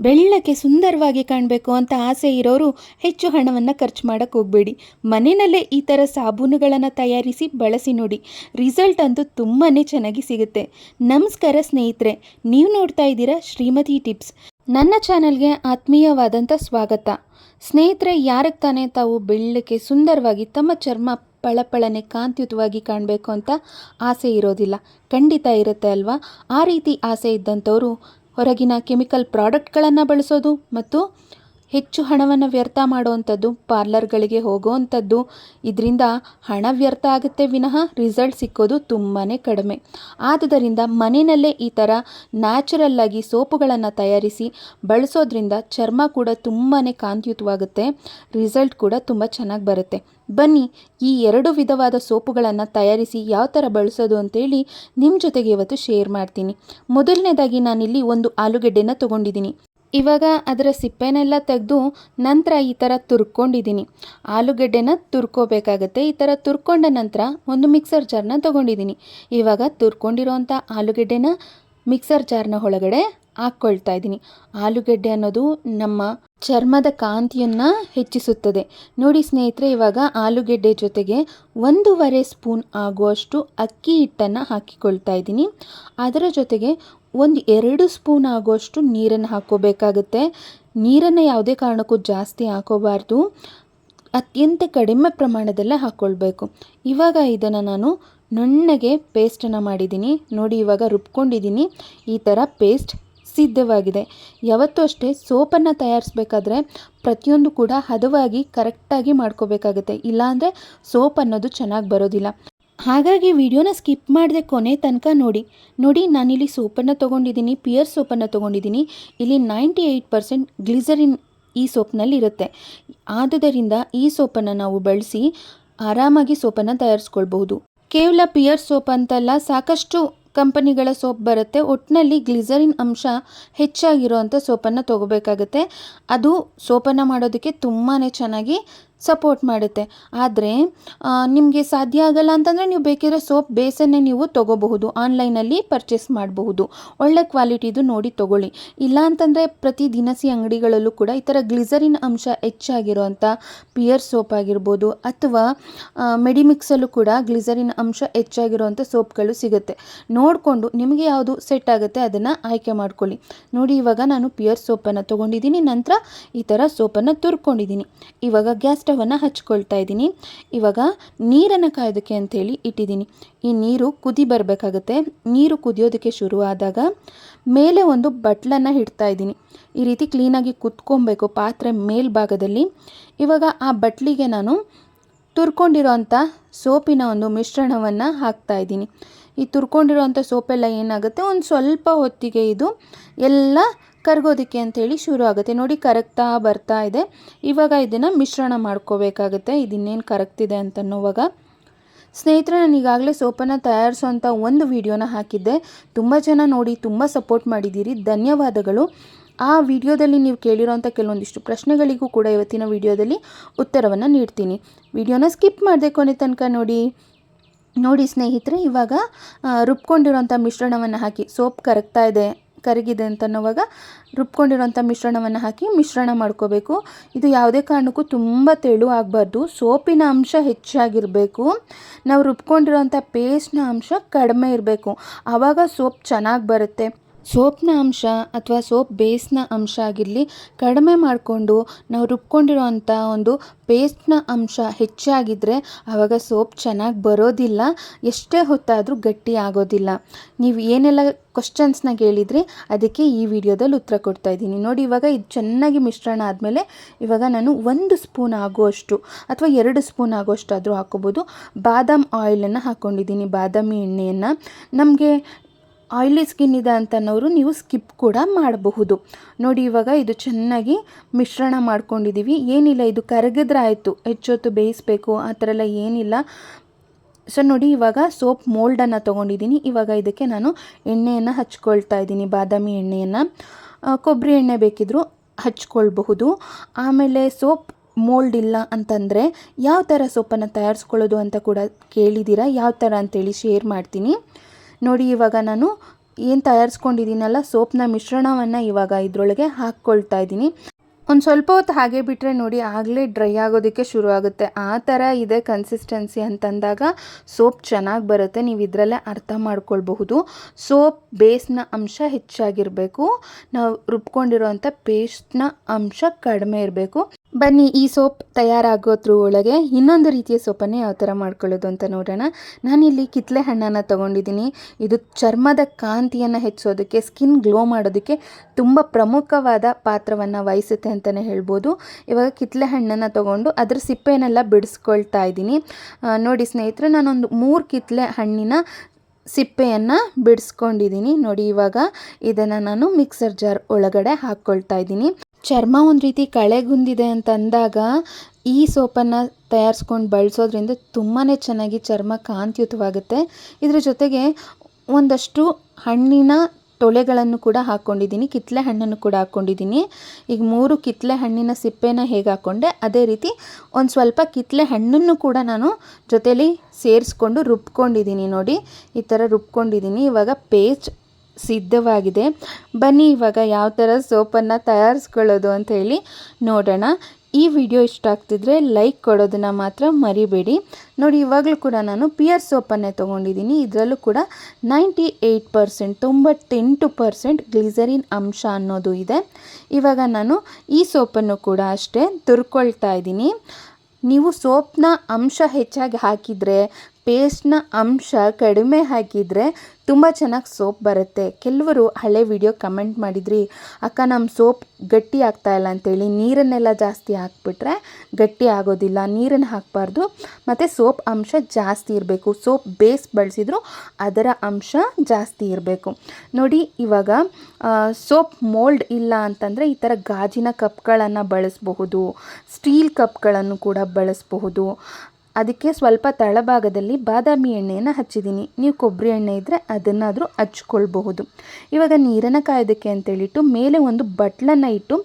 ಬೆಳ್ಳಕ್ಕೆ ಸುಂದರವಾಗಿ ಕಾಣಬೇಕು ಅಂತ ಆಸೆ ಇರೋರು ಹೆಚ್ಚು ಹಣವನ್ನು ಖರ್ಚು ಮಾಡೋಕ್ಕೆ ಹೋಗಬೇಡಿ. ಮನೆಯಲ್ಲೇ ಈ ಥರ ಸಾಬೂನುಗಳನ್ನು ತಯಾರಿಸಿ ಬಳಸಿ ನೋಡಿ. ರಿಸಲ್ಟ್ ಅಂತೂ ತುಂಬಾ ಚೆನ್ನಾಗಿ ಸಿಗುತ್ತೆ. ನಮಸ್ಕಾರ ಸ್ನೇಹಿತರೆ, ನೀವು ನೋಡ್ತಾ ಇದ್ದೀರಾ ಶ್ರೀಮತಿ ಟಿಪ್ಸ್. ನನ್ನ ಚಾನಲ್ಗೆ ಆತ್ಮೀಯವಾದಂಥ ಸ್ವಾಗತ. ಸ್ನೇಹಿತರೆ, ಯಾರಿಗೆ ತಾನೇ ತಾವು ಬೆಳ್ಳಕ್ಕೆ ಸುಂದರವಾಗಿ ತಮ್ಮ ಚರ್ಮ ಪಳಪಳನೆ ಕಾಂತಿಯುತವಾಗಿ ಕಾಣಬೇಕು ಅಂತ ಆಸೆ ಇರೋದಿಲ್ಲ. ಖಂಡಿತ ಇರುತ್ತೆ ಅಲ್ವಾ? ಆ ರೀತಿ ಆಸೆ ಇದ್ದಂಥವರು ಹೊರಗಿನ ಕೆಮಿಕಲ್ ಪ್ರಾಡಕ್ಟ್ಗಳನ್ನು ಬಳಸೋದು ಮತ್ತು ಹೆಚ್ಚು ಹಣವನ್ನು ವ್ಯರ್ಥ ಮಾಡುವಂಥದ್ದು ಪಾರ್ಲರ್ಗಳಿಗೆ ಹೋಗುವಂಥದ್ದು. ಇದರಿಂದ ಹಣ ವ್ಯರ್ಥ ಆಗುತ್ತೆ ವಿನಃ ರಿಸಲ್ಟ್ ಸಿಕ್ಕೋದು ತುಂಬಾ ಕಡಿಮೆ. ಆದ್ದರಿಂದ ಮನೆಯಲ್ಲೇ ಈ ಥರ ನ್ಯಾಚುರಲ್ಲಾಗಿ ಸೋಪುಗಳನ್ನು ತಯಾರಿಸಿ ಬಳಸೋದ್ರಿಂದ ಚರ್ಮ ಕೂಡ ತುಂಬಾ ಕಾಂತಿಯುತವಾಗುತ್ತೆ. ರಿಸಲ್ಟ್ ಕೂಡ ತುಂಬ ಚೆನ್ನಾಗಿ ಬರುತ್ತೆ. ಬನ್ನಿ ಈ ಎರಡು ವಿಧವಾದ ಸೋಪುಗಳನ್ನು ತಯಾರಿಸಿ ಯಾವ ಥರ ಬಳಸೋದು ಅಂತೇಳಿ ನಿಮ್ಮ ಜೊತೆಗೆ ಇವತ್ತು ಶೇರ್ ಮಾಡ್ತೀನಿ. ಮೊದಲನೇದಾಗಿ ನಾನಿಲ್ಲಿ ಒಂದು ಆಲೂಗೆಡ್ಡೆನ ತೊಗೊಂಡಿದ್ದೀನಿ. ಇವಾಗ ಅದರ ಸಿಪ್ಪೆನೆಲ್ಲ ತೆಗೆದು ನಂತರ ಈ ಥರ ತುರ್ಕೊಂಡಿದ್ದೀನಿ. ಆಲೂಗಡ್ಡೆನ ತುರ್ಕೋಬೇಕಾಗತ್ತೆ. ಈ ಥರ ತುರ್ಕೊಂಡ ನಂತರ ಒಂದು ಮಿಕ್ಸರ್ ಜಾರ್ನ ತೊಗೊಂಡಿದ್ದೀನಿ. ಇವಾಗ ತುರ್ಕೊಂಡಿರೋಂಥ ಆಲೂಗೆಡ್ಡೆನ ಮಿಕ್ಸರ್ ಜಾರ್ನ ಒಳಗಡೆ ಹಾಕ್ಕೊಳ್ತಾ ಇದ್ದೀನಿ. ಆಲೂಗೆಡ್ಡೆ ಅನ್ನೋದು ನಮ್ಮ ಚರ್ಮದ ಕಾಂತಿಯನ್ನು ಹೆಚ್ಚಿಸುತ್ತದೆ. ನೋಡಿ ಸ್ನೇಹಿತರೆ, ಇವಾಗ ಆಲೂಗೆಡ್ಡೆ ಜೊತೆಗೆ ಒಂದೂವರೆ ಸ್ಪೂನ್ ಆಗುವಷ್ಟು ಅಕ್ಕಿ ಹಿಟ್ಟನ್ನು ಹಾಕಿಕೊಳ್ತಾ ಇದ್ದೀನಿ. ಅದರ ಜೊತೆಗೆ ಒಂದು ಎರಡು ಸ್ಪೂನ್ ಆಗುವಷ್ಟು ನೀರನ್ನು ಹಾಕ್ಕೋಬೇಕಾಗುತ್ತೆ. ನೀರನ್ನು ಯಾವುದೇ ಕಾರಣಕ್ಕೂ ಜಾಸ್ತಿ ಹಾಕೋಬಾರ್ದು ಅತ್ಯಂತ ಕಡಿಮೆ ಪ್ರಮಾಣದಲ್ಲೇ ಹಾಕ್ಕೊಳ್ಬೇಕು. ಇವಾಗ ಇದನ್ನು ನಾನು ನುಣ್ಣಗೆ ಪೇಸ್ಟನ್ನು ಮಾಡಿದ್ದೀನಿ. ನೋಡಿ, ಇವಾಗ ರುಬ್ಕೊಂಡಿದ್ದೀನಿ. ಈ ಥರ ಪೇಸ್ಟ್ ಸಿದ್ಧವಾಗಿದೆ. ಯಾವತ್ತೂ ಅಷ್ಟೇ ಸೋಪನ್ನು ತಯಾರಿಸ್ಬೇಕಾದ್ರೆ ಪ್ರತಿಯೊಂದು ಕೂಡ ಹದವಾಗಿ ಕರೆಕ್ಟಾಗಿ ಮಾಡ್ಕೋಬೇಕಾಗುತ್ತೆ. ಇಲ್ಲಾಂದರೆ ಸೋಪ್ ಅನ್ನೋದು ಚೆನ್ನಾಗಿ ಬರೋದಿಲ್ಲ. ಹಾಗಾಗಿ ವಿಡಿಯೋನ ಸ್ಕಿಪ್ ಮಾಡಿದೆ ಕೊನೆ ತನಕ ನೋಡಿ. ನೋಡಿ, ನಾನಿಲ್ಲಿ ಸೋಪನ್ನು ತೊಗೊಂಡಿದ್ದೀನಿ, ಪಿಯರ್ ಸೋಪನ್ನು ತೊಗೊಂಡಿದ್ದೀನಿ. ಇಲ್ಲಿ ನೈಂಟಿ ಏಯ್ಟ್ ಪರ್ಸೆಂಟ್ ಗ್ಲಿಸರಿನ್ ಈ ಸೋಪ್ನಲ್ಲಿ ಇರುತ್ತೆ ಆದುದರಿಂದ ಈ ಸೋಪನ್ನು ನಾವು ಬಳಸಿ ಆರಾಮಾಗಿ ಸೋಪನ್ನು ತಯಾರಿಸ್ಕೊಳ್ಬಹುದು. ಕೇವಲ ಪಿಯರ್ ಸೋಪ್ ಅಂತಲ್ಲ, ಸಾಕಷ್ಟು ಕಂಪನಿಗಳ ಸೋಪ್ ಬರುತ್ತೆ. ಒಟ್ಟಿನಲ್ಲಿ ಗ್ಲಿಸರಿನ್ ಅಂಶ ಹೆಚ್ಚಾಗಿರೋವಂಥ ಸೋಪನ್ನು ತೊಗೋಬೇಕಾಗತ್ತೆ. ಅದು ಸೋಪನ್ನು ಮಾಡೋದಕ್ಕೆ ತುಂಬಾ ಚೆನ್ನಾಗಿ ಸಪೋರ್ಟ್ ಮಾಡುತ್ತೆ. ಆದರೆ ನಿಮಗೆ ಸಾಧ್ಯ ಆಗಲ್ಲ ಅಂತಂದರೆ ನೀವು ಬೇಕಿದ್ರೆ ಸೋಪ್ ಬೇಸನ್ನೇ ನೀವು ತೊಗೋಬಹುದು. ಆನ್ಲೈನಲ್ಲಿ ಪರ್ಚೇಸ್ ಮಾಡಬಹುದು. ಒಳ್ಳೆ ಕ್ವಾಲಿಟಿದು ನೋಡಿ ತೊಗೊಳ್ಳಿ. ಇಲ್ಲ ಅಂತಂದರೆ ಪ್ರತಿ ದಿನಸಿ ಅಂಗಡಿಗಳಲ್ಲೂ ಕೂಡ ಈ ಥರ ಗ್ಲಿಸರಿನ್ ಅಂಶ ಹೆಚ್ಚಾಗಿರೋವಂಥ ಪಿಯರ್ ಸೋಪ್ ಆಗಿರ್ಬೋದು ಅಥವಾ ಮೆಡಿಮಿಕ್ಸಲ್ಲೂ ಕೂಡ ಗ್ಲಿಸರಿನ್ ಅಂಶ ಹೆಚ್ಚಾಗಿರುವಂಥ ಸೋಪ್ಗಳು ಸಿಗುತ್ತೆ. ನೋಡಿಕೊಂಡು ನಿಮಗೆ ಯಾವುದು ಸೆಟ್ ಆಗುತ್ತೆ ಅದನ್ನು ಆಯ್ಕೆ ಮಾಡ್ಕೊಳ್ಳಿ. ನೋಡಿ, ಇವಾಗ ನಾನು ಪಿಯರ್ ಸೋಪನ್ನು ತೊಗೊಂಡಿದ್ದೀನಿ. ನಂತರ ಈ ಥರ ಸೋಪನ್ನು ತುರ್ಕೊಂಡಿದ್ದೀನಿ. ಇವಾಗ ಗ್ಯಾಸ್ ಸ್ಟವನ್ನು ಹಚ್ಕೊಳ್ತಾ ಇದ್ದೀನಿ. ಇವಾಗ ನೀರನ್ನು ಕಾಯೋದಕ್ಕೆ ಅಂಥೇಳಿ ಇಟ್ಟಿದ್ದೀನಿ. ಈ ನೀರು ಕುದಿ ಬರಬೇಕಾಗುತ್ತೆ. ನೀರು ಕುದಿಯೋದಕ್ಕೆ ಶುರುವಾದಾಗ ಮೇಲೆ ಒಂದು ಬಟ್ಲನ್ನು ಇಡ್ತಾ ಇದ್ದೀನಿ. ಈ ರೀತಿ ಕ್ಲೀನಾಗಿ ಕುತ್ಕೊಬೇಕು ಪಾತ್ರೆ ಮೇಲ್ಭಾಗದಲ್ಲಿ. ಇವಾಗ ಆ ಬಟ್ಲಿಗೆ ನಾನು ತುರ್ಕೊಂಡಿರೋಂಥ ಸೋಪಿನ ಒಂದು ಮಿಶ್ರಣವನ್ನು ಹಾಕ್ತಾ ಇದ್ದೀನಿ. ಈ ತುರ್ಕೊಂಡಿರೋಂಥ ಸೋಪೆಲ್ಲ ಏನಾಗುತ್ತೆ? ಒಂದು ಸ್ವಲ್ಪ ಹೊತ್ತಿಗೆ ಇದು ಎಲ್ಲ ಕರಗೋದಕ್ಕೆ ಅಂಥೇಳಿ ಶುರು ಆಗುತ್ತೆ ನೋಡಿ, ಕರಗ್ತಾ ಬರ್ತಾ ಇದೆ. ಇವಾಗ ಇದನ್ನು ಮಿಶ್ರಣ ಮಾಡ್ಕೋಬೇಕಾಗುತ್ತೆ. ಇದಿನ್ನೇನು ಕರಗ್ತಿದೆ ಅಂತನ್ನುವಾಗ. ಸ್ನೇಹಿತರೆ, ನಾನು ಈಗಾಗಲೇ ಸೋಪನ್ನು ತಯಾರಿಸುವಂಥ ಒಂದು ವಿಡಿಯೋನ ಹಾಕಿದ್ದೆ. ತುಂಬ ಜನ ನೋಡಿ, ತುಂಬ ಸಪೋರ್ಟ್ ಮಾಡಿದ್ದೀರಿ. ಧನ್ಯವಾದಗಳು. ಆ ವಿಡಿಯೋದಲ್ಲಿ ನೀವು ಕೇಳಿರೋಂಥ ಕೆಲವೊಂದಿಷ್ಟು ಪ್ರಶ್ನೆಗಳಿಗೂ ಕೂಡ ಇವತ್ತಿನ ವಿಡಿಯೋದಲ್ಲಿ ಉತ್ತರವನ್ನು ನೀಡ್ತೀನಿ. ವಿಡಿಯೋನ ಸ್ಕಿಪ್ ಮಾಡದೆ ಕೊನೆ ತನಕ ನೋಡಿ. ನೋಡಿ ಸ್ನೇಹಿತರೆ, ಇವಾಗ ರುಬ್ಕೊಂಡಿರೋಂಥ ಮಿಶ್ರಣವನ್ನು ಹಾಕಿ, ಸೋಪ್ ಕರಗ್ತಾ ಇದೆ, ಕರಗಿದೆ ಅಂತ ಅನ್ನೋವಾಗ ರುಬ್ಕೊಂಡಿರೋಂಥ ಮಿಶ್ರಣವನ್ನು ಹಾಕಿ ಮಿಶ್ರಣ ಮಾಡ್ಕೋಬೇಕು. ಇದು ಯಾವುದೇ ಕಾರಣಕ್ಕೂ ತುಂಬ ತೆಳು ಆಗಬಾರ್ದು, ಸೋಪಿನ ಅಂಶ ಹೆಚ್ಚಾಗಿರಬೇಕು. ನಾವು ರುಬ್ಕೊಂಡಿರೋಂಥ ಪೇಸ್ಟ್ನ ಅಂಶ ಕಡಿಮೆ ಇರಬೇಕು. ಆವಾಗ ಸೋಪ್ ಚೆನ್ನಾಗಿ ಬರುತ್ತೆ. ಸೋಪ್ನ ಅಂಶ ಅಥವಾ ಸೋಪ್ ಬೇಸ್ನ ಅಂಶ ಆಗಿರಲಿ, ಕಡಿಮೆ ಮಾಡಿಕೊಂಡು ನಾವು ರುಬ್ಕೊಂಡಿರೋ ಅಂಥ ಒಂದು ಪೇಸ್ಟ್ನ ಅಂಶ ಹೆಚ್ಚಾಗಿದ್ದರೆ ಆವಾಗ ಸೋಪ್ ಚೆನ್ನಾಗಿ ಬರೋದಿಲ್ಲ, ಎಷ್ಟೇ ಹೊತ್ತಾದರೂ ಗಟ್ಟಿ ಆಗೋದಿಲ್ಲ. ನೀವು ಏನೆಲ್ಲ ಕ್ವಶನ್ಸ್ನ ಕೇಳಿದ್ರಿ, ಅದಕ್ಕೆ ಈ ವಿಡಿಯೋದಲ್ಲಿ ಉತ್ತರ ಕೊಡ್ತಾ ಇದ್ದೀನಿ. ನೋಡಿ, ಇವಾಗ ಇದು ಚೆನ್ನಾಗಿ ಮಿಶ್ರಣ ಆದಮೇಲೆ ಇವಾಗ ನಾನು ಒಂದು ಸ್ಪೂನ್ ಆಗುವಷ್ಟು ಅಥವಾ ಎರಡು ಸ್ಪೂನ್ ಆಗುವಷ್ಟಾದರೂ ಹಾಕೋಬೋದು ಬಾದಾಮ್ ಆಯಿಲನ್ನು ಹಾಕ್ಕೊಂಡಿದ್ದೀನಿ ಬಾದಾಮಿ ಎಣ್ಣೆಯನ್ನು. ನಮಗೆ ಆಯಿಲಿ ಸ್ಕಿನ್ ಇದೆ ಅಂತನೋರು ನೀವು ಸ್ಕಿಪ್ ಕೂಡ ಮಾಡಬಹುದು. ನೋಡಿ ಇವಾಗ ಇದು ಚೆನ್ನಾಗಿ ಮಿಶ್ರಣ ಮಾಡ್ಕೊಂಡಿದ್ದೀವಿ ಏನಿಲ್ಲ, ಇದು ಕರಗಿದ್ರೆ ಆಯಿತು. ಹೆಚ್ಚೊತ್ತು ಬೇಯಿಸಬೇಕು, ಆ ಥರ ಎಲ್ಲ ಏನಿಲ್ಲ. ಸೊ ನೋಡಿ ಇವಾಗ ಸೋಪ್ ಮೋಲ್ಡನ್ನು ತೊಗೊಂಡಿದ್ದೀನಿ. ಇವಾಗ ಇದಕ್ಕೆ ನಾನು ಎಣ್ಣೆಯನ್ನು ಹಚ್ಕೊಳ್ತಾ ಇದ್ದೀನಿ, ಬಾದಾಮಿ ಎಣ್ಣೆಯನ್ನು. ಕೊಬ್ಬರಿ ಎಣ್ಣೆ ಬೇಕಿದ್ದರೂ ಹಚ್ಕೊಳ್ಬಹುದು. ಆಮೇಲೆ ಸೋಪ್ ಮೋಲ್ಡ್ ಇಲ್ಲ ಅಂತಂದರೆ ಯಾವ ಥರ ಸೋಪನ್ನು ತಯಾರಿಸ್ಕೊಳ್ಳೋದು ಅಂತ ಕೂಡ ಕೇಳಿದ್ದೀರಾ? ಯಾವ ಥರ ಅಂತೇಳಿ ಶೇರ್ ಮಾಡ್ತೀನಿ. ನೋಡಿ, ಇವಾಗ ನಾನು ಏನು ತಯಾರಿಸ್ಕೊಂಡಿದ್ದೀನಲ್ಲ, ಸೋಪ್ನ ಮಿಶ್ರಣವನ್ನು ಇವಾಗ ಇದರೊಳಗೆ ಹಾಕ್ಕೊಳ್ತಾ ಇದ್ದೀನಿ. ಒಂದು ಸ್ವಲ್ಪ ಹೊತ್ತು ಹಾಗೆ ಬಿಟ್ಟರೆ ನೋಡಿ, ಆಗಲೇ ಡ್ರೈ ಆಗೋದಕ್ಕೆ ಶುರು ಆಗುತ್ತೆ. ಆ ಥರ ಇದೆ ಕನ್ಸಿಸ್ಟೆನ್ಸಿ ಅಂತಂದಾಗ ಸೋಪ್ ಚೆನ್ನಾಗಿ ಬರುತ್ತೆ. ನೀವು ಇದರಲ್ಲೇ ಅರ್ಥ ಮಾಡ್ಕೊಳ್ಬಹುದು. ಸೋಪ್ ಬೇಸ್ನ ಅಂಶ ಹೆಚ್ಚಾಗಿರಬೇಕು. ನಾವು ರುಬ್ಕೊಂಡಿರೋವಂಥ ಪೇಸ್ಟ್ನ ಅಂಶ ಕಡಿಮೆ ಇರಬೇಕು. ಬನ್ನಿ, ಈ ಸೋಪ್ ತಯಾರಾಗೋದ್ರ ಒಳಗೆ ಇನ್ನೊಂದು ರೀತಿಯ ಸೋಪನ್ನು ಯಾವ ಥರ ಮಾಡ್ಕೊಳ್ಳೋದು ಅಂತ ನೋಡೋಣ. ನಾನಿಲ್ಲಿ ಕಿತ್ತಳೆ ಹಣ್ಣನ್ನು ತೊಗೊಂಡಿದ್ದೀನಿ. ಇದು ಚರ್ಮದ ಕಾಂತಿಯನ್ನು ಹೆಚ್ಚಿಸೋದಕ್ಕೆ, ಸ್ಕಿನ್ ಗ್ಲೋ ಮಾಡೋದಕ್ಕೆ ತುಂಬ ಪ್ರಮುಖವಾದ ಪಾತ್ರವನ್ನು ವಹಿಸುತ್ತೆ ಅಂತಲೇ ಹೇಳ್ಬೋದು. ಇವಾಗ ಕಿತ್ತಳೆ ಹಣ್ಣನ್ನು ತೊಗೊಂಡು ಅದರ ಸಿಪ್ಪೆನೆಲ್ಲ ಬಿಡಿಸ್ಕೊಳ್ತಾ ಇದ್ದೀನಿ. ನೋಡಿ ಸ್ನೇಹಿತರೆ, ನಾನೊಂದು ಮೂರು ಕಿತ್ತಳೆ ಹಣ್ಣಿನ ಸಿಪ್ಪೆಯನ್ನು ಬಿಡಿಸ್ಕೊಂಡಿದ್ದೀನಿ. ನೋಡಿ, ಇವಾಗ ಇದನ್ನು ನಾನು ಮಿಕ್ಸರ್ ಜಾರ್ ಒಳಗಡೆ ಹಾಕ್ಕೊಳ್ತಾ ಇದ್ದೀನಿ. ಚರ್ಮ ಒಂದು ರೀತಿ ಕಳೆಗುಂದಿದೆ ಅಂತ ಅಂದಾಗ ಈ ಸೋಪನ್ನು ತಯಾರಿಸ್ಕೊಂಡು ಬಳಸೋದ್ರಿಂದ ತುಂಬಾ ಚೆನ್ನಾಗಿ ಚರ್ಮ ಕಾಂತಿಯುತವಾಗುತ್ತೆ. ಇದರ ಜೊತೆಗೆ ಒಂದಷ್ಟು ಹಣ್ಣಿನ ತೊಳೆಗಳನ್ನು ಕೂಡ ಹಾಕ್ಕೊಂಡಿದ್ದೀನಿ ಕಿತ್ತಳೆ ಹಣ್ಣನ್ನು ಕೂಡ ಹಾಕ್ಕೊಂಡಿದ್ದೀನಿ ಈಗ ಮೂರು ಕಿತ್ತಳೆ ಹಣ್ಣಿನ ಸಿಪ್ಪೆನ ಹೇಗೆ ಹಾಕ್ಕೊಂಡೆ ಅದೇ ರೀತಿ ಒಂದು ಸ್ವಲ್ಪ ಕಿತ್ತಳೆ ಹಣ್ಣನ್ನು ಕೂಡ ನಾನು ಜೊತೇಲಿ ಸೇರಿಸ್ಕೊಂಡು ರುಬ್ಕೊಂಡಿದ್ದೀನಿ ನೋಡಿ. ಈ ಥರ ರುಬ್ಕೊಂಡಿದ್ದೀನಿ. ಇವಾಗ ಪೇಸ್ಟ್ ಸಿದ್ಧವಾಗಿದೆ. ಬನ್ನಿ, ಇವಾಗ ಯಾವ ಥರ ಸೋಪನ್ನು ತಯಾರಿಸ್ಕೊಳ್ಳೋದು ಅಂತ ಹೇಳಿ ನೋಡೋಣ. ಈ ವಿಡಿಯೋ ಇಷ್ಟ ಆಗ್ತಿದ್ರೆ ಲೈಕ್ ಕೊಡೋದನ್ನು ಮಾತ್ರ ಮರಿಬೇಡಿ. ನೋಡಿ, ಇವಾಗಲೂ ಕೂಡ ನಾನು ಪಿಯರ್ ಸೋಪನ್ನೇ ತೊಗೊಂಡಿದ್ದೀನಿ. ಇದರಲ್ಲೂ ಕೂಡ ನೈಂಟಿ ಏಯ್ಟ್ ಪರ್ಸೆಂಟ್, ತೊಂಬತ್ತೆಂಟು ಪರ್ಸೆಂಟ್ ಗ್ಲಿಸರಿನ್ ಅಂಶ ಅನ್ನೋದು ಇದೆ. ಇವಾಗ ನಾನು ಈ ಸೋಪನ್ನು ಕೂಡ ಅಷ್ಟೇ ತುರ್ಕೊಳ್ತಾ ಇದ್ದೀನಿ. ನೀವು ಸೋಪ್ನ ಅಂಶ ಹೆಚ್ಚಾಗಿ ಹಾಕಿದರೆ, ಪೇಸ್ಟ್ನ ಅಂಶ ಕಡಿಮೆ ಹಾಕಿದರೆ ತುಂಬ ಚೆನ್ನಾಗಿ ಸೋಪ್ ಬರುತ್ತೆ. ಕೆಲವರು ಹಳೆ ವಿಡಿಯೋ ಕಮೆಂಟ್ ಮಾಡಿದ್ರಿ, ಅಕ್ಕ ನಮ್ಮ ಸೋಪ್ ಗಟ್ಟಿ ಆಗ್ತಾ ಇಲ್ಲ ಅಂತೇಳಿ ನೀರನ್ನೆಲ್ಲ ಜಾಸ್ತಿ ಹಾಕ್ಬಿಟ್ರೆ ಗಟ್ಟಿ ಆಗೋದಿಲ್ಲ ನೀರನ್ನು ಹಾಕಬಾರ್ದು. ಮತ್ತು ಸೋಪ್ ಅಂಶ ಜಾಸ್ತಿ ಇರಬೇಕು. ಸೋಪ್ ಬೇಸ್ ಬಳಸಿದ್ರು ಅದರ ಅಂಶ ಜಾಸ್ತಿ ಇರಬೇಕು. ನೋಡಿ, ಇವಾಗ ಸೋಪ್ ಮೋಲ್ಡ್ ಇಲ್ಲ ಅಂತಂದರೆ ಈ ಥರ ಗಾಜಿನ ಕಪ್ಗಳನ್ನು ಬಳಸಬಹುದು, ಸ್ಟೀಲ್ ಕಪ್ಗಳನ್ನು ಕೂಡ ಬಳಸಬಹುದು. ಅದಕ್ಕೆ ಸ್ವಲ್ಪ ತಳಭಾಗದಲ್ಲಿ ಬಾದಾಮಿ ಎಣ್ಣೆಯನ್ನು ಹಚ್ಚಿದ್ದೀನಿ. ನೀವು ಕೊಬ್ಬರಿ ಎಣ್ಣೆ ಇದ್ದರೆ ಅದನ್ನಾದರೂ ಹಚ್ಕೊಳ್ಬಹುದು. ಇವಾಗ ನೀರನ್ನು ಕಾಯೋದಕ್ಕೆ ಅಂತೇಳಿಟ್ಟು ಮೇಲೆ ಒಂದು ಬಟ್ಲನ್ನು ಇಟ್ಟು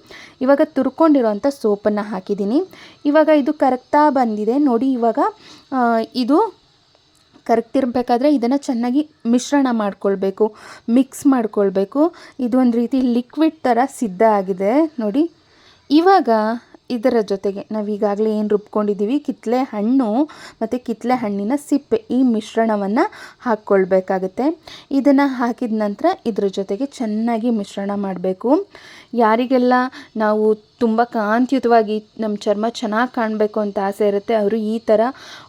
ಇವಾಗ ತುರ್ಕೊಂಡಿರೋಂಥ ಸೋಪನ್ನು ಹಾಕಿದ್ದೀನಿ. ಇವಾಗ ಇದು ಕರಗ್ತಾ ಬಂದಿದೆ. ನೋಡಿ ಇವಾಗ ಇದು ಕರಗ್ತಿರ್ಬೇಕಾದ್ರೆ ಇದನ್ನು ಚೆನ್ನಾಗಿ ಮಿಶ್ರಣ ಮಾಡ್ಕೊಳ್ಬೇಕು, ಮಿಕ್ಸ್ ಮಾಡ್ಕೊಳ್ಬೇಕು. ಇದು ಒಂದು ರೀತಿ ಲಿಕ್ವಿಡ್ ಥರ ಸಿದ್ಧ ಆಗಿದೆ. ನೋಡಿ, ಇವಾಗ ಇದರ ಜೊತೆಗೆ ನಾವು ಈಗಾಗಲೇ ಏನು ರುಬ್ಕೊಂಡಿದ್ದೀವಿ ಕಿತ್ತಳೆ ಹಣ್ಣು ಮತ್ತು ಕಿತ್ತಳೆ ಹಣ್ಣಿನ ಸಿಪ್ಪೆ ಈ ಮಿಶ್ರಣವನ್ನು ಹಾಕ್ಕೊಳ್ಬೇಕಾಗತ್ತೆ. ಇದನ್ನು ಹಾಕಿದ ನಂತರ ಇದರ ಜೊತೆಗೆ ಚೆನ್ನಾಗಿ ಮಿಶ್ರಣ ಮಾಡಬೇಕು. ಯಾರಿಗೆಲ್ಲ ನಾವು ತುಂಬ ಕಾಂತಿಯುತವಾಗಿ ನಮ್ಮ ಚರ್ಮ ಚೆನ್ನಾಗಿ ಕಾಣಬೇಕು ಅಂತ ಆಸೆ ಇರುತ್ತೆ, ಅವರು ಈ ಥರ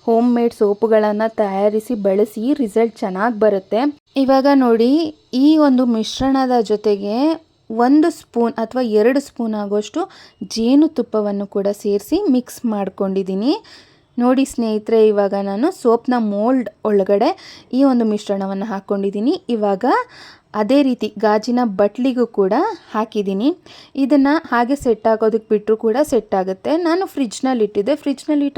ಹೋಮ್ ಮೇಡ್ ಸೋಪುಗಳನ್ನು ತಯಾರಿಸಿ ಬಳಸಿ ರಿಸಲ್ಟ್ ಚೆನ್ನಾಗಿ ಬರುತ್ತೆ. ಇವಾಗ ನೋಡಿ, ಈ ಒಂದು ಮಿಶ್ರಣದ ಜೊತೆಗೆ ಒಂದು ಸ್ಪೂನ್ ಅಥವಾ ಎರಡು ಸ್ಪೂನ್ ಆಗೋಷ್ಟು ಜೇನುತುಪ್ಪವನ್ನು ಕೂಡ ಸೇರಿಸಿ ಮಿಕ್ಸ್ ಮಾಡ್ಕೊಂಡಿದ್ದೀನಿ. ನೋಡಿ ಸ್ನೇಹಿತರೆ, ಇವಾಗ ನಾನು ಸೋಪ್ನ ಮೋಲ್ಡ್ ಒಳಗಡೆ ಈ ಒಂದು ಮಿಶ್ರಣವನ್ನು ಹಾಕ್ಕೊಂಡಿದ್ದೀನಿ. ಇವಾಗ ಅದೇ ರೀತಿ ಗಾಜಿನ ಬಟ್ಲಿಗೂ ಕೂಡ ಹಾಕಿದ್ದೀನಿ. ಇದನ್ನು ಹಾಗೆ ಸೆಟ್ ಆಗೋದಕ್ಕೆ ಬಿಟ್ಟರು ಕೂಡ ಸೆಟ್ ಆಗುತ್ತೆ. ನಾನು ಫ್ರಿಜ್ನಲ್ಲಿ ಇಟ್ಟಿದ್ದೆ ಫ್ರಿಜ್ನಲ್ಲಿ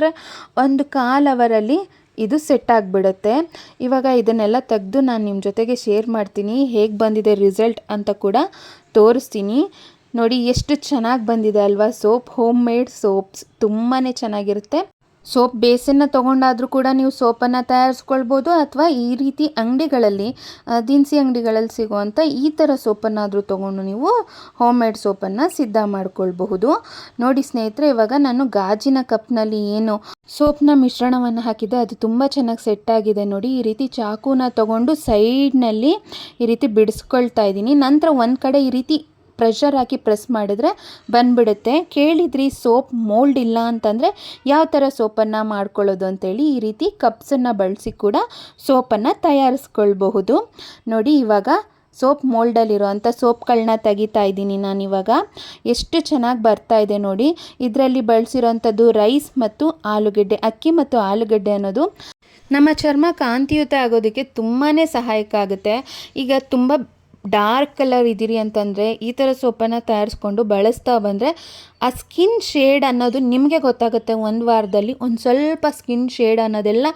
ಒಂದು ಕಾಲು ಅವರಲ್ಲಿ ಇದು ಸೆಟ್ ಆಗಿಬಿಡುತ್ತೆ. ಇವಾಗ ಇದನ್ನೆಲ್ಲ ತೆಗೆದು ನಾನು ನಿಮ್ಮ ಜೊತೆಗೆ ಶೇರ್ ಮಾಡ್ತೀನಿ. ಹೇಗೆ ಬಂದಿದೆ ರಿಸಲ್ಟ್ ಅಂತ ಕೂಡ ತೋರಿಸ್ತೀನಿ. ನೋಡಿ, ಎಷ್ಟು ಚೆನ್ನಾಗಿ ಬಂದಿದೆ ಅಲ್ವಾ? ಸೋಪ್ ಹೋಮ್ ಮೇಡ್ ಸೋಪ್ಸ್ ತುಂಬಾ ಚೆನ್ನಾಗಿರುತ್ತೆ. ಸೋಪ್ ಬೇಸನ್ನು ತೊಗೊಂಡಾದರೂ ಕೂಡ ನೀವು ಸೋಪನ್ನು ತಯಾರಿಸ್ಕೊಳ್ಬೋದು ಅಥವಾ ಈ ರೀತಿ ಅಂಗಡಿಗಳಲ್ಲಿ ದಿನಸಿ ಅಂಗಡಿಗಳಲ್ಲಿ ಸಿಗುವಂಥ ಈ ಥರ ಸೋಪನ್ನಾದರೂ ತೊಗೊಂಡು ನೀವು ಹೋಮ್ ಮೇಡ್ ಸೋಪನ್ನು ಸಿದ್ಧ ಮಾಡಿಕೊಳ್ಬಹುದು. ನೋಡಿ ಸ್ನೇಹಿತರೆ, ಇವಾಗ ನಾನು ಗಾಜಿನ ಕಪ್ನಲ್ಲಿ ಏನು ಸೋಪ್ನ ಮಿಶ್ರಣವನ್ನು ಹಾಕಿದೆ ಅದು ತುಂಬ ಚೆನ್ನಾಗಿ ಸೆಟ್ ಆಗಿದೆ. ನೋಡಿ, ಈ ರೀತಿ ಚಾಕುನ ತಗೊಂಡು ಸೈಡ್ನಲ್ಲಿ ಈ ರೀತಿ ಬಿಡಿಸ್ಕೊಳ್ತಾ ಇದ್ದೀನಿ. ನಂತರ ಒಂದು ಕಡೆ ಈ ರೀತಿ ಪ್ರೆಷರ್ ಹಾಕಿ ಪ್ರೆಸ್ ಮಾಡಿದ್ರೆ ಬಂದುಬಿಡುತ್ತೆ. ಕೇಳಿದ್ರಿ ಸೋಪ್ ಮೋಲ್ಡ್ ಇಲ್ಲ ಅಂತಂದರೆ ಯಾವ ಥರ ಸೋಪನ್ನು ಮಾಡ್ಕೊಳ್ಳೋದು ಅಂತೇಳಿ ಈ ರೀತಿ ಕಪ್ಸನ್ನು ಬಳಸಿ ಕೂಡ ಸೋಪನ್ನು ತಯಾರಿಸ್ಕೊಳ್ಬಹುದು. ನೋಡಿ ಇವಾಗ ಸೋಪ್ ಮೋಲ್ಡಲ್ಲಿರೋವಂಥ ಸೋಪ್ಗಳನ್ನ ತೆಗಿತಾ ಇದ್ದೀನಿ ನಾನಿವಾಗ ಎಷ್ಟು ಚೆನ್ನಾಗಿ ಬರ್ತಾ ಇದೆ ನೋಡಿ. ಇದರಲ್ಲಿ ಬಳಸಿರೋಂಥದ್ದು ರೈಸ್ ಮತ್ತು ಆಲೂಗೆಡ್ಡೆ, ಅಕ್ಕಿ ಮತ್ತು ಆಲೂಗೆಡ್ಡೆ ಅನ್ನೋದು. ನಮ್ಮ ಚರ್ಮ ಕಾಂತಿಯುತ ಆಗೋದಕ್ಕೆ ತುಂಬಾ ಸಹಾಯಕ ಆಗುತ್ತೆ. ಈಗ ತುಂಬ ಡಾರ್ಕ್ ಕಲರ್ ಇದ್ದೀರಿ ಅಂತಂದರೆ ಈ ಥರ ಸೋಪನ್ನು ತಯಾರಿಸ್ಕೊಂಡು ಬಳಸ್ತಾ ಬಂದರೆ ಆ ಸ್ಕಿನ್ ಶೇಡ್ ಅನ್ನೋದು ನಿಮಗೆ ಗೊತ್ತಾಗುತ್ತೆ. ಒಂದು ವಾರದಲ್ಲಿ ಒಂದು ಸ್ವಲ್ಪ ಸ್ಕಿನ್ ಶೇಡ್ ಅನ್ನೋದೆಲ್ಲ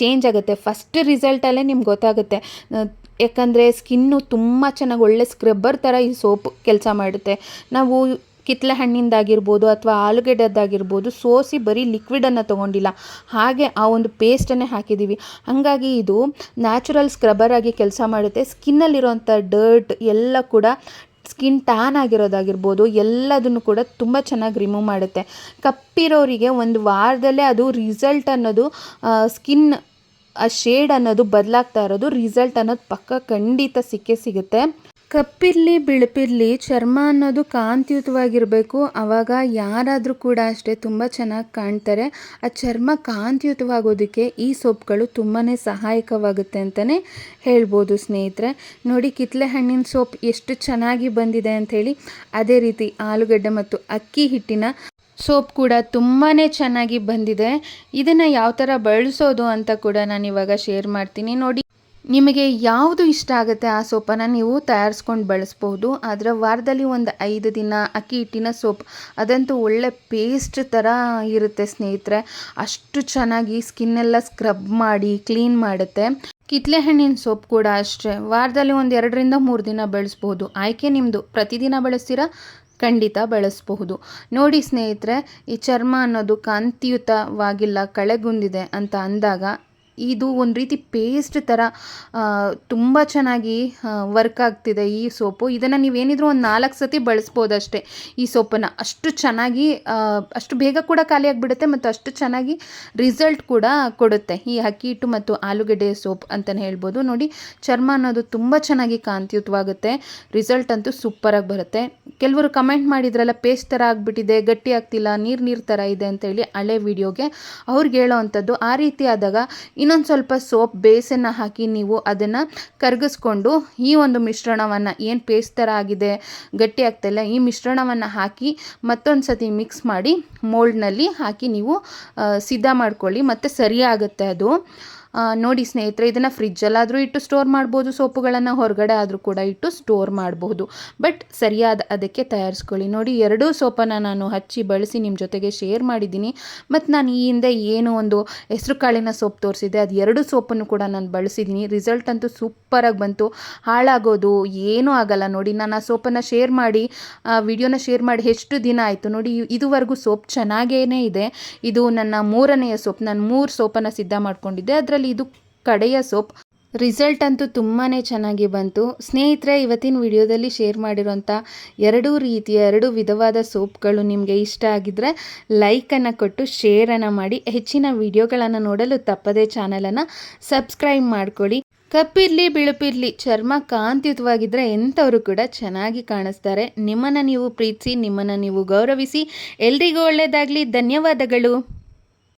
ಚೇಂಜ್ ಆಗುತ್ತೆ. ಫಸ್ಟ್ ರಿಸಲ್ಟಲ್ಲೇ ನಿಮ್ಗೆ ಗೊತ್ತಾಗುತ್ತೆ. ಯಾಕಂದರೆ ಸ್ಕಿನ್ನು ತುಂಬ ಚೆನ್ನಾಗಿ ಒಳ್ಳೆ ಸ್ಕ್ರಬ್ಬರ್ ಥರ ಈ ಸೋಪ್ ಕೆಲಸ ಮಾಡುತ್ತೆ. ನಾವು ಕಿತ್ತಳೆ ಹಣ್ಣಿಂದಾಗಿರ್ಬೋದು ಅಥವಾ ಆಲೂಗೆಡ್ಡದ್ದಾಗಿರ್ಬೋದು ಸೋಸಿ ಬರೀ ಲಿಕ್ವಿಡನ್ನು ತೊಗೊಂಡಿಲ್ಲ. ಹಾಗೆ ಆ ಒಂದು ಪೇಸ್ಟನ್ನೇ ಹಾಕಿದ್ದೀವಿ ಹಾಗಾಗಿ ಇದು ನ್ಯಾಚುರಲ್ ಸ್ಕ್ರಬ್ಬರ್ ಆಗಿ ಕೆಲಸ ಮಾಡುತ್ತೆ. ಸ್ಕಿನ್ನಲ್ಲಿರೋಂಥ ಡರ್ಟ್ ಎಲ್ಲ ಕೂಡ ಸ್ಕಿನ್ ಟ್ಯಾನ್ ಆಗಿರೋದಾಗಿರ್ಬೋದು ಎಲ್ಲದನ್ನು ಕೂಡ ತುಂಬ ಚೆನ್ನಾಗಿ ರಿಮೂವ್ ಮಾಡುತ್ತೆ. ಕಪ್ಪಿರೋರಿಗೆ ಒಂದು ವಾರದಲ್ಲೇ ಅದು ರಿಸಲ್ಟ್ ಅನ್ನೋದು ಸ್ಕಿನ್ ಆ ಶೇಡ್ ಅನ್ನೋದು ಬದಲಾಗ್ತಾ ಇರೋದು ರಿಸಲ್ಟ್ ಅನ್ನೋದು ಪಕ್ಕ ಖಂಡಿತ ಸಿಕ್ಕೇ ಸಿಗುತ್ತೆ. ಕಪ್ಪಿರಲಿ, ಬಿಳುಪಿರಲಿ, ಚರ್ಮ ಅನ್ನೋದು ಕಾಂತಿಯುತವಾಗಿರಬೇಕು. ಆವಾಗ ಯಾರಾದರೂ ಕೂಡ ಅಷ್ಟೇ ತುಂಬ ಚೆನ್ನಾಗಿ ಕಾಣ್ತಾರೆ. ಆ ಚರ್ಮ ಕಾಂತಿಯುತವಾಗೋದಕ್ಕೆ ಈ ಸೋಪ್ಗಳು ತುಂಬಾ ಸಹಾಯಕವಾಗುತ್ತೆ ಅಂತಲೇ ಹೇಳ್ಬೋದು ಸ್ನೇಹಿತರೆ. ನೋಡಿ ಕಿತ್ತಳೆ ಹಣ್ಣಿನ ಸೋಪ್ ಎಷ್ಟು ಚೆನ್ನಾಗಿ ಬಂದಿದೆ ಅಂಥೇಳಿ. ಅದೇ ರೀತಿ ಆಲೂಗಡ್ಡೆ ಮತ್ತು ಅಕ್ಕಿ ಹಿಟ್ಟಿನ ಸೋಪ್ ಕೂಡ ತುಂಬಾ ಚೆನ್ನಾಗಿ ಬಂದಿದೆ. ಇದನ್ನು ಯಾವ ಥರ ಬಳಸೋದು ಅಂತ ಕೂಡ ನಾನು ಇವಾಗ ಶೇರ್ ಮಾಡ್ತೀನಿ. ನೋಡಿ ನಿಮಗೆ ಯಾವುದು ಇಷ್ಟ ಆಗುತ್ತೆ ಆ ಸೋಪನ್ನು ನೀವು ತಯಾರಿಸ್ಕೊಂಡು ಬಳಸ್ಬೋದು. ಆದರೆ ವಾರದಲ್ಲಿ ಒಂದು ಐದು ದಿನ ಅಕ್ಕಿ ಹಿಟ್ಟಿನ ಸೋಪ್. ಅದಂತೂ ಒಳ್ಳೆ ಪೇಸ್ಟ್ ಥರ ಇರುತ್ತೆ ಸ್ನೇಹಿತರೆ. ಅಷ್ಟು ಚೆನ್ನಾಗಿ ಸ್ಕಿನ್ನೆಲ್ಲ ಸ್ಕ್ರಬ್ ಮಾಡಿ, ಕ್ಲೀನ್ ಮಾಡುತ್ತೆ. ಕಿತ್ಲೆ ಹಣ್ಣಿನ ಸೋಪ್ ಕೂಡ ಅಷ್ಟೇ. ವಾರದಲ್ಲಿ ಒಂದು ಎರಡರಿಂದ ಮೂರು ದಿನ ಬಳಸ್ಬೋದು. ಆಯ್ಕೆ ನಿಮ್ಮದು ಪ್ರತಿದಿನ ಬಳಸ್ತೀರಾ? ಖಂಡಿತ ಬಳಸಬಹುದು. ನೋಡಿ ಸ್ನೇಹಿತರೆ, ಈ ಚರ್ಮ ಅನ್ನೋದು ಕಾಂತಿಯುತವಾಗಿಲ್ಲ, ಕಳೆಗುಂದಿದೆ ಅಂತ ಅಂದಾಗ ಇದು ಒಂದು ರೀತಿ ಪೇಸ್ಟ್ ಥರ ತುಂಬ ಚೆನ್ನಾಗಿ ವರ್ಕ್ ಆಗ್ತಿದೆ ಈ ಸೋಪು. ಇದನ್ನು ನೀವೇನಿದ್ರು ಒಂದು ನಾಲ್ಕು ಸತಿ ಬಳಸ್ಬೋದಷ್ಟೇ ಈ ಸೋಪನ್ನು. ಅಷ್ಟು ಚೆನ್ನಾಗಿ ಅಷ್ಟು ಬೇಗ ಕೂಡ ಖಾಲಿಯಾಗಿಬಿಡುತ್ತೆ ಮತ್ತು ಅಷ್ಟು ಚೆನ್ನಾಗಿ ರಿಸಲ್ಟ್ ಕೂಡ ಕೊಡುತ್ತೆ ಈ ಅಕ್ಕಿ ಹಿಟ್ಟು ಮತ್ತು ಆಲೂಗೆಡ್ಡೆ ಸೋಪ್ ಅಂತಲೇ ಹೇಳ್ಬೋದು. ನೋಡಿ, ಚರ್ಮ ಅನ್ನೋದು ತುಂಬ ಚೆನ್ನಾಗಿ ಕಾಂತಿಯುತವಾಗುತ್ತೆ. ರಿಸಲ್ಟ್ ಅಂತೂ ಸೂಪರಾಗಿ ಬರುತ್ತೆ. ಕೆಲವರು ಕಮೆಂಟ್ ಮಾಡಿದ್ರಲ್ಲ ಪೇಸ್ಟ್ ಥರ ಆಗಿಬಿಟ್ಟಿದೆ, ಗಟ್ಟಿ ಆಗ್ತಿಲ್ಲ, ನೀರು ನೀರು ಥರ ಇದೆ ಅಂತೇಳಿ ಹಳೆ ವಿಡಿಯೋಗೆ ಅವ್ರಿಗೆ ಹೇಳೋ ಅಂಥದ್ದು. ಆ ರೀತಿ ಆದಾಗ ಇನ್ನೊಂದು ಸ್ವಲ್ಪ ಸೋಪ್ ಬೇಸನ್ನು ಹಾಕಿ ನೀವು ಅದನ್ನು ಕರಗಿಸ್ಕೊಂಡು ಈ ಒಂದು ಮಿಶ್ರಣವನ್ನು ಏನು ಪೇಸ್ಟ್ ಥರ ಆಗಿದೆ, ಗಟ್ಟಿ ಆಗ್ತಾಯಿಲ್ಲ ಈ ಮಿಶ್ರಣವನ್ನು ಹಾಕಿ ಮತ್ತೊಂದು ಸತಿ ಮಿಕ್ಸ್ ಮಾಡಿ ಮೋಲ್ಡ್ನಲ್ಲಿ ಹಾಕಿ ನೀವು ಸಿದ್ಧ ಮಾಡ್ಕೊಳ್ಳಿ. ಮತ್ತು ಸರಿಯಾಗುತ್ತೆ ಅದು. ನೋಡಿ ಸ್ನೇಹಿತರೆ, ಇದನ್ನು ಫ್ರಿಜ್ಜಲ್ಲಾದರೂ ಇಟ್ಟು ಸ್ಟೋರ್ ಮಾಡ್ಬೋದು, ಸೋಪುಗಳನ್ನು ಹೊರಗಡೆ ಆದರೂ ಕೂಡ ಇಟ್ಟು ಸ್ಟೋರ್ ಮಾಡಬಹುದು ಬಟ್ ಸರಿಯಾದ ಅದಕ್ಕೆ ತಯಾರಿಸ್ಕೊಳ್ಳಿ. ನೋಡಿ, ಎರಡೂ ಸೋಪನ್ನು ನಾನು ಹಚ್ಚಿ ಬಳಸಿ ನಿಮ್ಮ ಜೊತೆಗೆ ಶೇರ್ ಮಾಡಿದ್ದೀನಿ. ಮತ್ತು ನಾನು ಈ ಹಿಂದೆ ಏನು ಒಂದು ಹೆಸರು ಕಾಳಿನ ಸೋಪ್ ತೋರಿಸಿದೆ ಅದು ಎರಡು ಸೋಪನ್ನು ಕೂಡ ನಾನು ಬಳಸಿದ್ದೀನಿ. ರಿಸಲ್ಟ್ ಅಂತೂ ಸೂಪರಾಗಿ ಬಂತು. ಹಾಳಾಗೋದು ಏನೂ ಆಗಲ್ಲ. ನೋಡಿ, ನಾನು ಆ ಸೋಪನ್ನು ಶೇರ್ ಮಾಡಿ ವಿಡಿಯೋನ ಶೇರ್ ಮಾಡಿ ಎಷ್ಟು ದಿನ ಆಯಿತು? ನೋಡಿ ಇದುವರೆಗೂ ಸೋಪ್ ಚೆನ್ನಾಗೇ ಇದೆ. ಇದು ನನ್ನ ಮೂರನೆಯ ಸೋಪ್. ನಾನು ಮೂರು ಸೋಪನ್ನು ಸಿದ್ಧ ಮಾಡ್ಕೊಂಡಿದ್ದೆ. ಅದರಲ್ಲಿ ಇದು ಕಡೆಯ ಸೋಪ್. ರಿಸಲ್ಟ್ ಅಂತೂ ತುಂಬಾ ಚೆನ್ನಾಗಿ ಬಂತು. ಸ್ನೇಹಿತರೆ, ಇವತ್ತಿನ ವಿಡಿಯೋದಲ್ಲಿ ಶೇರ್ ಮಾಡಿರೋಂಥ ಎರಡೂ ರೀತಿಯ, ಎರಡು ವಿಧವಾದ ಸೋಪ್ಗಳು ನಿಮಗೆ ಇಷ್ಟ ಆಗಿದ್ರೆ ಲೈಕನ್ನು ಕೊಟ್ಟು ಶೇರನ್ನು ಮಾಡಿ. ಹೆಚ್ಚಿನ ವಿಡಿಯೋಗಳನ್ನು ನೋಡಲು ತಪ್ಪದೇ ಚಾನಲನ್ನು ಸಬ್ಸ್ಕ್ರೈಬ್ ಮಾಡ್ಕೊಳ್ಳಿ. ಕಪ್ಪಿರಲಿ, ಬಿಳುಪಿರಲಿ, ಚರ್ಮ ಕಾಂತಿಯುತವಾಗಿದ್ದರೆ ಎಂಥವರು ಕೂಡ ಚೆನ್ನಾಗಿ ಕಾಣಿಸ್ತಾರೆ. ನಿಮ್ಮನ್ನು ನೀವು ಪ್ರೀತಿಸಿ, ನಿಮ್ಮನ್ನು ನೀವು ಗೌರವಿಸಿ. ಎಲ್ರಿಗೂ ಒಳ್ಳೆಯದಾಗಲಿ ಧನ್ಯವಾದಗಳು.